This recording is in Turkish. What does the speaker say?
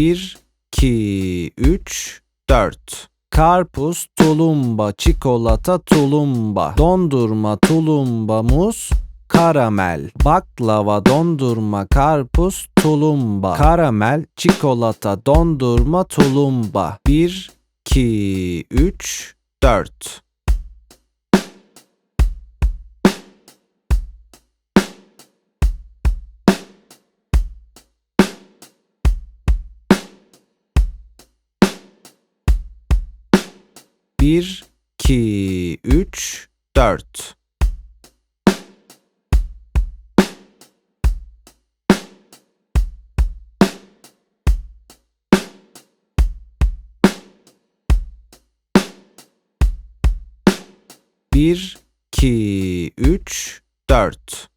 1, 2, 3, 4. Karpuz, tulumba, çikolata, tulumba. Dondurma, tulumba, muz, karamel. Baklava, dondurma, karpuz, tulumba. Karamel, çikolata, dondurma, tulumba. 1, 2, 3, 4. Bir, iki, üç, dört. Bir, iki, üç, dört.